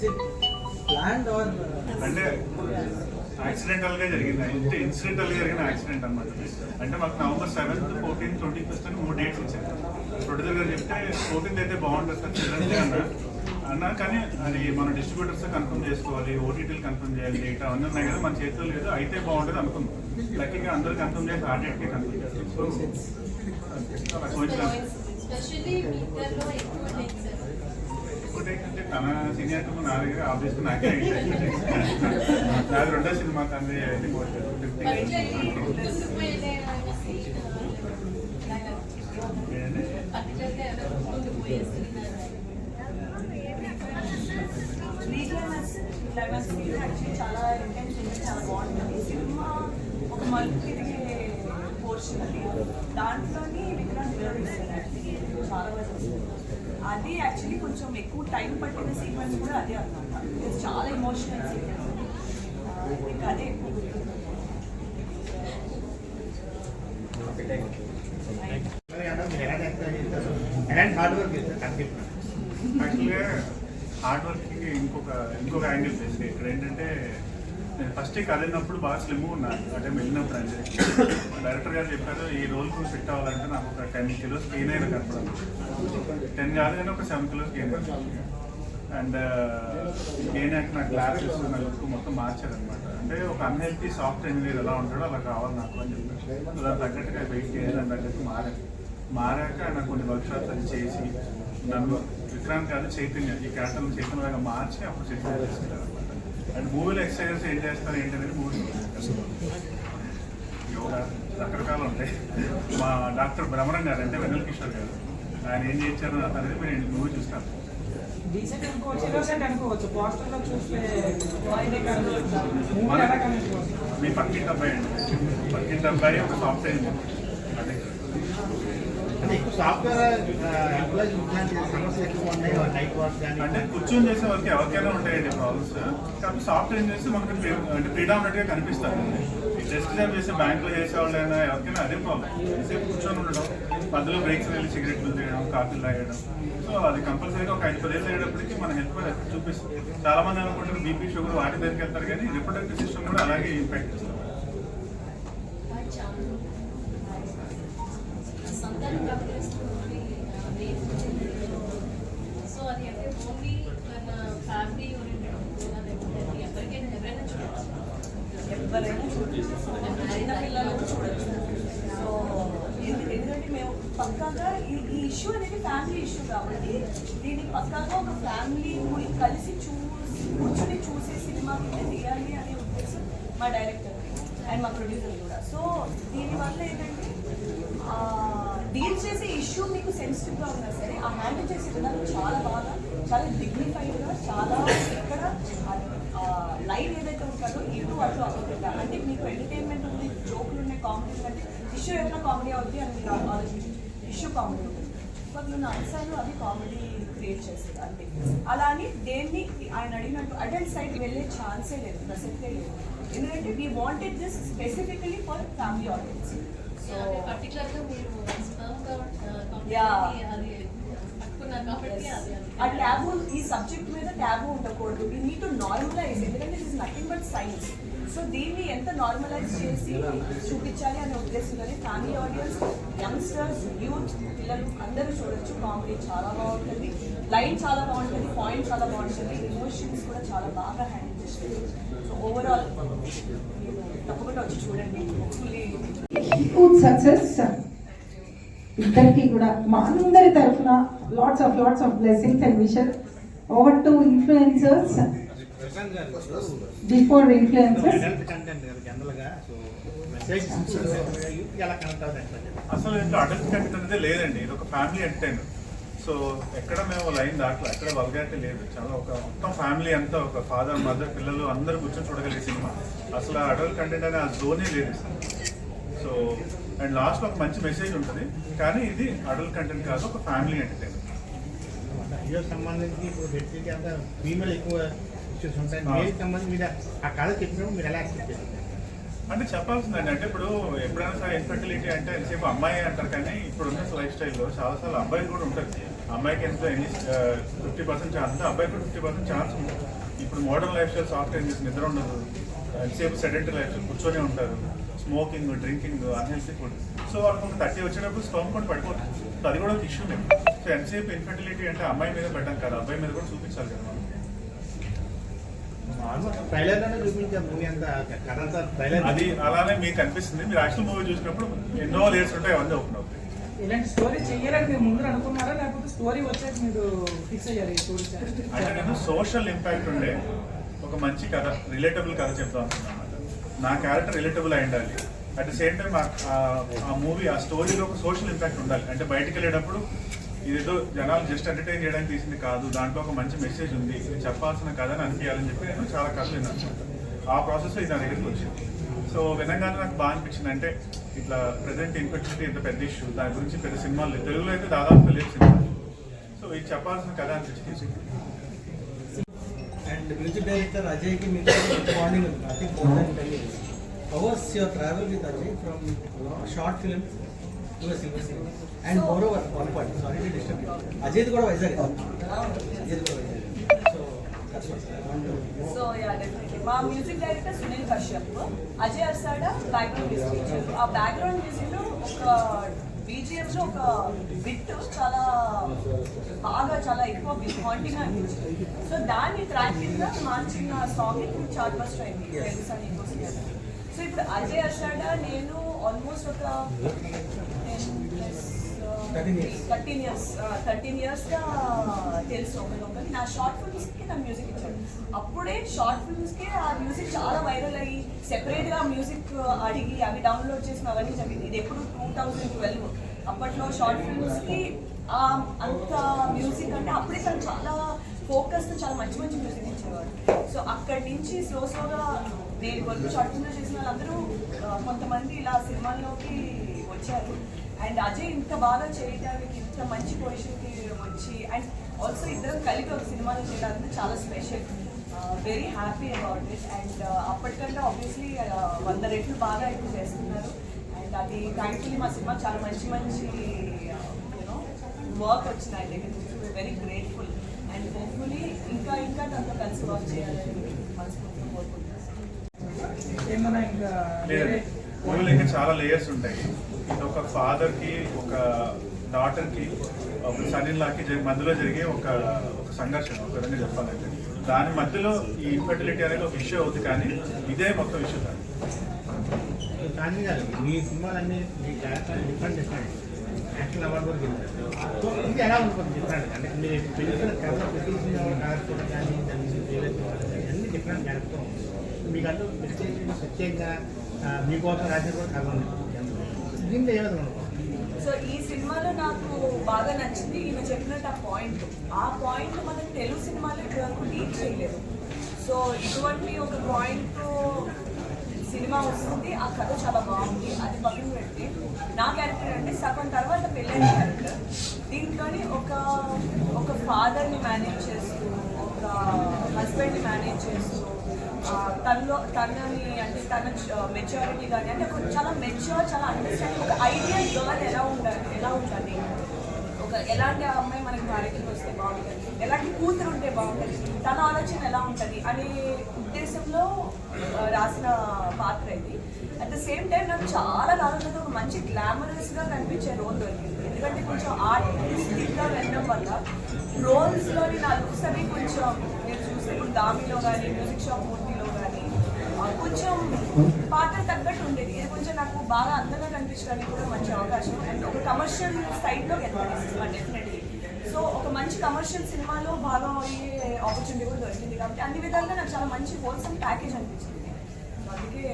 Are అంటే యాక్సిడెంటల్గా జరిగింది. అంటే ఇన్సిడెంటల్గా జరిగిన యాక్సిడెంట్ అన్నమాట అంటే మాకు November seventh fourteen twenty first అని మూడు డేట్స్ ఇచ్చారు. ప్రొడ్యూసర్ గారు చెప్తే ఫోర్టీన్త్ అయితే బాగుంటుంది సార్ చిల్డ్రన్స్ డే అన్నారు అన్నా కానీ అది మన డిస్ట్రిబ్యూటర్స్ కన్ఫర్మ్ చేసుకోవాలి ఓటీటీలు కన్ఫర్మ్ చేయాలి డేటా అవన్నీ ఉన్నాయి కదా మన చేతిలో లేదు అయితే బాగుంటుంది అనుకుందాం. లక్కీగా అందరూ కన్ఫర్మ్ చేసి ఆ డేట్కి కన్ఫర్మ్ చేస్తారు. సో అలా ఇంకోటి ఏంటంటే తన సీనియర్ నా దగ్గర ఆబ్వియస్గా నాకే అయింది. నాది రెండో సినిమా యాక్చువల్లీ చాలా ఇంటెన్స్ ఉంది. చాలా బాగుంటుంది. సినిమా ఒక మలుపు అది దాంట్లోని యాక్చువల్లీ చాలా అది యాక్చువల్లీ కొంచెం ఎక్కువ టైం పట్టిన సీక్వెన్స్ కూడా అదే అనమాట ఇది చాలా ఎమోషనల్ సీక్వెన్స్ ఇంకా అదే ఎక్కువ హార్డ్ వర్క్ యాక్చువల్గా హార్డ్ వర్కింగ్ ఇంకొక ఇంకొక యాంగిల్ చేసి ఇక్కడ ఏంటంటే నేను ఫస్ట్ కదిలినప్పుడు బాగా స్లిమ్ ఉన్నాను. అంటే వెళ్ళినప్పుడు అంటే డైరెక్టర్ గారు చెప్పారు ఈ రోల్కు ఫిట్ అవ్వాలంటే నాకు ఒక టెన్ కిలోస్ గెయిన్ అయిన కనపడాలి. టెన్ కాదు కానీ ఒక seven kilos gain and gain అయ్యాక నాకు గ్లాసెస్ నా లుక్ మొత్తం మార్చారనమాట అంటే ఒక అన్హెల్తీ సాఫ్ట్ ఇంజనీర్ ఎలా ఉంటాడో అలా కావాలి నాకు అని చెప్పారు. దాని తగ్గట్టుగా వెయిట్ చేయాలి దాని తగ్గట్టు మారాను మారాక నాకు కొన్ని వర్క్షాప్స్ అది చేసి నన్ను విక్రాంత్ కాదు చైతన్య ఈ క్యారెక్టర్ చైతన్యగా మార్చి అప్పుడు చైతన్య చేసుకుంటారు అండ్ మూవీలో ఎక్సర్సైజెస్ ఏం చేస్తారు ఏంటి అనేది మూవీ యోగా రకరకాలు ఉంటాయి. మా డాక్టర్ భ్రమరం గారు అంటే వెన్నెల కిషోర్ గారు. ఆయన ఏం చేశారు అనేది మీరు మూవీ చూస్తాను. మీ పక్కింటి అబ్బాయి అండి. పక్కింటి అబ్బాయి ఒక సాఫ్ట్వేర్ అదే. అంటే కూర్చొని చేసే వరకు ఎవరికైనా ఉంటాయండి ప్రాబ్లమ్స్ కాబట్టి సాఫ్ట్వేర్ చేసి మనకి అంటే ప్రిడామినెంట్గా కనిపిస్తారు డెస్క్ జాబ్ చేసే బ్యాంక్లో చేసే వాళ్ళైనా ఎవరికైనా అదే ప్రాబ్లం ఎంతసేపు కూర్చొని ఉండడం మధ్యలో బ్రేక్స్ వెళ్ళి సిగరెట్లు తీయడం కాఫీలు తాగడం సో అది కంపల్సరీగా ఒక ఐదు పదేళ్ళు అయ్యేటప్పటికి మన హెల్త్ మీద చూపిస్తుంది. చాలా మంది అనుకుంటారు బీపీ షుగర్ వాటి దగ్గరికి వెళ్తారు కానీ రిప్రొడక్టివ్ సిస్టమ్ కూడా అలాగే ఇంపాక్ట్ ఇస్తుంది సంతానం కలుగజేస్తుంది సో అది అంటే ఓన్లీ మన ఫ్యామిలీ ఓరియంటెడ్ లేకపోతే ఎవరికైనా ఎవరైనా చూడవచ్చు ఎవరైనా చూడొచ్చు చిన్న పిల్లలు కూడా చూడొచ్చు సో ఎందు- ఎందుకంటే మేము పక్కాగా ఈ ఈ ఇష్యూ అనేది ఫ్యామిలీ ఇష్యూ కాబట్టి దీన్ని పక్కాగా ఒక ఫ్యామిలీ కలిసి చూసి కూర్చుని చూసే సినిమా కింద తీయాలి అనే ఉద్దేశం మా డైరెక్టర్ అండ్ మా ప్రొడ్యూసర్ కూడా. సో దీనివల్ల ఏంటంటే డీల్ చేసే ఇష్యూ మీకు సెన్సిటివ్గా ఉన్నా సరే ఆ హ్యాండిల్ చేసే విధానం చాలా బాగా చాలా డిగ్నిఫైడ్గా చాలా ఇక్కడ లైవ్ ఏదైతే ఉంటారో ఇటు అటు అవ్వకుండా అంటే మీకు ఎంటర్టైన్మెంట్ ఉంది జోకులు ఉన్నాయి కామెడీ అంటే ఇష్యూ ఏమైనా కామెడీ అవుతుంది అని మీరు ఆలోచించి ఇష్యూ కామెడీ ఉంటుంది బట్ ఉన్న అంశాలు అవి కామెడీ క్రియేట్ చేసేది అంతే. అలా అని దేన్ని ఆయన అడిగినట్టు అడల్ట్ సైడ్ వెళ్ళే ఛాన్సే లేదు ప్రసక్తే లేదు. ఎందుకంటే we wanted this specifically for family audience so పర్టికులర్గా మీరు కాబట్టి ఆ ట్యాబు ఈ సబ్జెక్ట్ మీద ట్యాబు ఉండకూడదు. వీ నీడ్ టు నార్మలైజ్ ఎందుకంటే it is nothing but science so దీన్ని ఎంత నార్మలైజ్ చేసి చూపించాలి అనే ఉద్దేశంలోనే ఫ్యామిలీ ఆడియన్స్ యంగ్స్టర్స్ యూత్ పిల్లలు అందరూ చూడొచ్చు. కామెడీ చాలా బాగుంటుంది. లైన్ చాలా బాగుంటుంది. పాయింట్ చాలా బాగుంటుంది. ఎమోషన్స్ కూడా చాలా బాగా హ్యాండిల్ చేస్తుంది. సో ఓవరాల్ తప్పకుండా వచ్చి చూడండి. సక్సెస్ ఇద్దరికి కూడా మా అందరి తరఫున lots of lots of blessings and wishes over to influencers before influencers అసలు ఇంట్లో అడల్ట్ కంటెంట్ అనేది లేదండి. ఇది ఒక ఫ్యామిలీ ఎంటర్టైన్ సో ఎక్కడ మేము లైన్ దాంట్లో ఎక్కడ వల్గారిటీ లేదు. చాలా ఒక మొత్తం ఫ్యామిలీ అంతా ఒక ఫాదర్ మదర్ పిల్లలు అందరూ కూర్చొని చూడగలిగే సినిమా అసలు అడల్ట్ కంటెంట్ అనే ఆ జోనే లేదు సో అండ్ లాస్ట్లో ఒక మంచి మెసేజ్ ఉంటుంది. కానీ ఇది అడల్ట్ కంటెంట్ కాదు ఒక ఫ్యామిలీ ఎంటర్టైన్మెంట్ హీరో సంబంధించి ఇప్పుడు వ్యక్తికి అంతా ఫీమేల్ ఎక్కువ ఇష్యూస్ ఉంటాయి. మేల్ సంబంధించి మీరు ఆ కథ చెప్పినప్పుడు మీరు ఎలా యాక్సెప్ట్ చేస్తారు? అంటే చెప్పాల్సిందండి అంటే ఇప్పుడు ఎప్పుడైనా సరే ఇన్ఫర్టిలిటీ అంటే ఎంతసేపు అమ్మాయి అంటారు కానీ ఇప్పుడు ఉన్న లైఫ్ స్టైల్లో చాలాసార్లు అబ్బాయి కూడా ఉంటుంది అమ్మాయికి ఎంత ఫిఫ్టీ పర్సెంట్ ఛాన్స్ అబ్బాయికి కూడా ఫిఫ్టీ పర్సెంట్ ఛాన్స్ ఉంది. ఇప్పుడు మోడర్న్ లైఫ్ స్టైల్ సాఫ్ట్ ఏం చేసి నిద్ర ఉండదు. ఎంతసేపు సెడెంటరీ లైఫ్ కూర్చొని ఉంటారు. Smoking drinking unhealthy food. So వాళ్ళకి థర్టీ వచ్చేటప్పుడు స్టోమ్ కూడా పడిపోతుంది. సో అది కూడా ఒక ఇష్యూ లేదు సో ఎంతసేపు ఇన్ఫర్టిలిటీ అంటే అమ్మాయి మీద పెట్టడం కాదు. అబ్బాయి మీద కూడా చూపించాలి కదా మనం. అది అలానే మీకు అనిపిస్తుంది. మీరు యాక్చువల్ మూవీ చూసినప్పుడు ఎన్నో లేయర్స్ ఉంటాయి అవన్నీ ఓపెన్ అవుతాయి. ఇలాంటి స్టోరీ చెయ్యాలని మీరు ముందు అనుకున్నారా? లేకపోతే స్టోరీ వచ్చేసి మీరు ఫిక్స్ అయ్యారు ఈ స్టోరీ అంటే నేను సోషల్ ఇంపాక్ట్ ఉండే ఒక మంచి కథ రిలేటబుల్ కథ చెప్తా అనుకున్నాను నా క్యారెక్టర్ రిలేటబుల్ అయి ఉండాలి. అట్ ద సేమ్ టైం ఆ మూవీ ఆ స్టోరీలో ఒక సోషల్ ఇంపాక్ట్ ఉండాలి. అంటే బయటికి వెళ్ళేటప్పుడు ఇదేదో జనాలు జస్ట్ ఎంటర్టైన్ చేయడానికి తీసింది కాదు దాంట్లో ఒక మంచి మెసేజ్ ఉంది. ఇది చెప్పాల్సిన కథ అని అనిపించాలని చెప్పి నేను చాలా కథలు విన్నాను. ఆ ప్రాసెస్ ఇది నా దగ్గరికి వచ్చింది. సో వినగానే నాకు బాగా అనిపించింది. అంటే ఇట్లా ప్రజెంట్ ఇన్ఫెక్షన్ ఇంత పెద్ద ఇష్యూ దాని గురించి పెద్ద సినిమాలు తెలుగులో అయితే దాదాపు లేదు సినిమాలు. సో ఇది చెప్పాల్సిన కథ అనిపించింది. అండ్ మ్యూజిక్ డైరెక్టర్ అజయ్కి మీకు I think more ten hours your travel with Ajay from short film and moreover one point sorry to disturb అజయ్ది కూడా వైజాగ్. అజయ్ది కూడా వైజాగ్. సో యా డెఫినెట్లీ మా music director Sunil Kashyap Ajay Arsada background music ఇచ్చారు ఆ background మ్యూజిక్లో ఒక BGM లో ఒక బిట్ చాలా బాగా చాలా ఎక్కువ హాంటింగ్ అనిపించింది. సో దాన్ని ట్రాక్ కింద మార్చిన సాంగ్ ఇప్పుడు చార్ట్ బస్ట్ అయింది. తెలుసా నీకోసం సో ఇప్పుడు అజయ్ అర్షాడ నేను ఆల్మోస్ట్ ఒక. థర్టీన్ ఇయర్స్ థర్టీన్ ఇయర్స్గా తెలుసు ఒకరి ఒకరికి నా షార్ట్ ఫిల్మ్స్కి నా మ్యూజిక్ ఇచ్చాడు. అప్పుడే షార్ట్ ఫిల్మ్స్కి ఆ మ్యూజిక్ చాలా వైరల్ అయ్యి సెపరేట్గా మ్యూజిక్ అడిగి అవి డౌన్లోడ్ చేసిన అవన్నీ జరిగింది. ఇది ఎప్పుడు టూ థౌజండ్ ట్వెల్వ్ అప్పట్లో షార్ట్ ఫిల్మ్స్కి అంత మ్యూజిక్ అంటే అప్పుడే తను చాలా ఫోకస్ చాలా మంచి మంచి మ్యూజిక్ సో అక్కడి నుంచి స్లో స్లోగా నేను వరకు షార్ట్ ఫిల్మ్ చేసిన వాళ్ళందరూ కొంతమంది ఇలా సినిమాల్లోకి వచ్చారు. అండ్ అజయ్ ఇంత బాగా చేయడానికి ఇంత మంచి పొజిషన్కి వచ్చి అండ్ ఆల్సో ఇద్దరం కలిపి ఒక సినిమాలో చేయడానికి చాలా special very happy about it and అప్పటికంటే obviously వంద రెట్లు బాగా ఎక్కువ చేస్తున్నారు. అండ్ అది థ్యాంక్ఫుల్లీ మా సినిమా చాలా మంచి మంచి యూనో వర్క్ వచ్చింది. దగ్గర వెరీ గ్రేట్ఫుల్ అండ్ హోప్ఫుల్లీ ఇంకా ఇంకా తనతో కలిసి వర్క్ చేయాలని మనస్ఫూర్తిగా కోరుకుంటున్నాను. ఏమన్నా ఇంకా చాలా లేయర్స్ ఉంటాయి. ఇది ఒక ఫాదర్కి ఒక డాటర్కి ఒక సన్ ఇన్ లాకి మధ్యలో జరిగే ఒక ఒక సంఘర్షణ ఒక విధంగా చెప్పాలంటే. దాని మధ్యలో ఈ ఇన్ఫర్టిలిటీ అనేది ఒక ఇష్యూ అవుతుంది కానీ ఇదే మొత్తం ఇష్యూ గారు మీ సినిమాలన్నీ మీ క్యారెక్టర్ డిఫరెంట్ డిఫరెంట్ ఇది ఎలా ఉంటుంది డిఫరెంట్ అంటే మీరు పెళ్ళిన కథ పెట్టించిన క్యారెక్టర్ కానీ దాని రియలైజ్ కానీ అన్ని డిఫరెంట్ క్యారెక్టర్ మీకంటూ ప్రత్యేకంగా ప్రత్యేకంగా మీకోసం రాసిన కూడా కథ ఉంది. దీంట్లో ఏమైనా విధంగా సో ఈ సినిమాలో నాకు బాగా నచ్చింది ఈమె చెప్పినట్టు ఆ పాయింట్. ఆ పాయింట్ మనం తెలుగు సినిమాలో ఇప్పటివరకు డీల్ చేయలేదు. సో ఇటువంటి ఒక పాయింట్ సినిమా వస్తుంది ఆ కథ చాలా బాగుంది అది పక్కన పెట్టి నా క్యారెక్టర్ అంటే సగం తర్వాత పెళ్ళైన క్యారెక్టర్. దీంట్లోని ఒక ఒక ఫాదర్ని మేనేజ్ చేస్తూ ఒక హస్బెండ్ని మేనేజ్ చేస్తూ తనలో తనని అంటే తన మెచ్యూరిటీ కానీ అంటే చాలా మెచ్యూర్ చాలా అండర్స్టాండింగ్ ఒక ఐడియల్ గర్ల్ ఎలా ఉండాలి ఎలా ఉండాలి? ఒక ఎలాంటి అమ్మాయి మనకి భార్యకి వస్తే బాగుంటుంది? ఎలాంటి కూతురు ఉంటే బాగుంటుంది? తన ఆలోచన ఎలా ఉంటుంది? అనే ఉద్దేశంలో రాసిన పాత్ర ఇది. అట్ ద సేమ్ టైం నాకు చాలా కాలంలో ఒక మంచి గ్లామరస్గా కనిపించే రోల్ దొరికింది. ఎందుకంటే కొంచెం ఆర్టిస్టిక్గా వెళ్ళడం వల్ల రోల్స్లోని నా లుక్స్ అవి కొంచెం మీరు చూస్తే ఇప్పుడు దామిలో కానీ మ్యూజిక్ షాప్ మూర్తిలో కొంచెం పాత్ర తగ్గట్టు ఉండేది. ఇది కొంచెం నాకు బాగా అందంగా కనిపించడానికి కూడా మంచి అవకాశం. అండ్ ఒక కమర్షియల్ సైడ్లో వెళ్తాను డెఫినెట్లీ సో ఒక మంచి కమర్షియల్ సినిమాలో భాగం అయ్యే ఆపర్చునిటీ కూడా దొరికింది కాబట్టి అన్ని విధాలుగా నాకు చాలా మంచి హోల్సమ్ ప్యాకేజ్ అనిపించింది. అందుకే